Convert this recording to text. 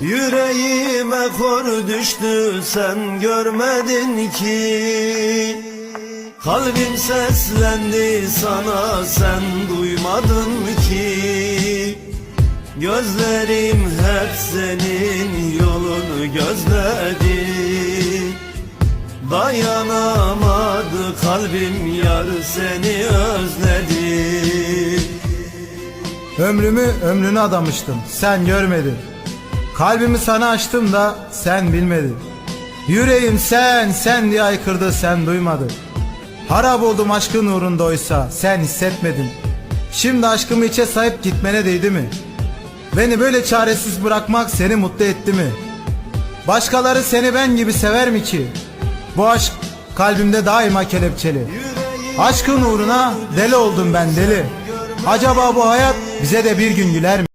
Yüreğime kor düştü sen görmedin ki. Kalbim seslendi sana sen duymadın ki. Gözlerim hep senin yolunu gözledi Dayanamadı kalbim yar seni özledi. Ömrümü ömrüne adamıştım sen görmedin Kalbimi sana açtım da sen bilmedin Yüreğim sen sen diye aykırdı sen duymadın Harap oldum aşkın uğrunda oysa sen hissetmedin Şimdi aşkımı içe sahip gitmene değdi mi? Beni böyle çaresiz bırakmak seni mutlu etti mi? Başkaları seni ben gibi sever mi ki? Bu aşk kalbimde daima kelepçeli Aşkın uğruna deli oldum ben deli Acaba bu hayat bize de bir gün güler mi?